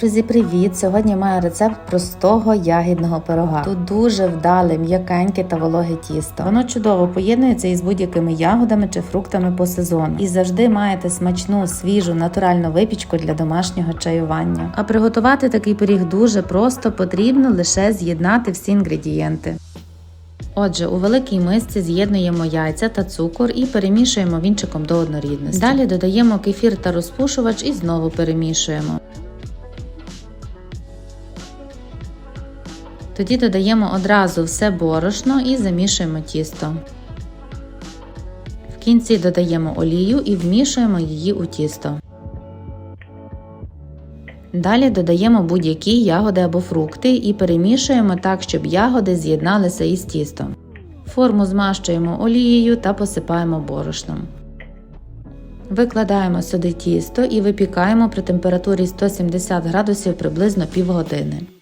Друзі, привіт! Сьогодні маю рецепт простого ягідного пирога. Тут дуже вдале, м'якеньке та вологе тісто. Воно чудово поєднується із будь-якими ягодами чи фруктами по сезону. І завжди маєте смачну, свіжу, натуральну випічку для домашнього чаювання. А приготувати такий пиріг дуже просто, потрібно лише з'єднати всі інгредієнти. Отже, у великій мисці з'єднуємо яйця та цукор і перемішуємо вінчиком до однорідності. Далі додаємо кефір та розпушувач і знову перемішуємо. Тоді додаємо одразу все борошно і замішуємо тісто. В кінці додаємо олію і вмішуємо її у тісто. Далі додаємо будь-які ягоди або фрукти і перемішуємо так, щоб ягоди з'єдналися із тістом. Форму змащуємо олією та посипаємо борошном. Викладаємо сюди тісто і випікаємо при температурі 170 градусів приблизно півгодини.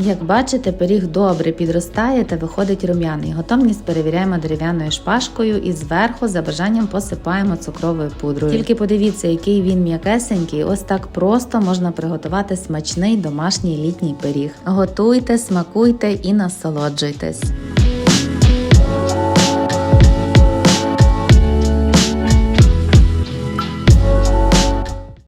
Як бачите, пиріг добре підростає та виходить рум'яний. Готовність перевіряємо дерев'яною шпажкою і зверху за бажанням посипаємо цукровою пудрою. Тільки подивіться, який він м'якесенький. Ось так просто можна приготувати смачний домашній літній пиріг. Готуйте, смакуйте і насолоджуйтесь.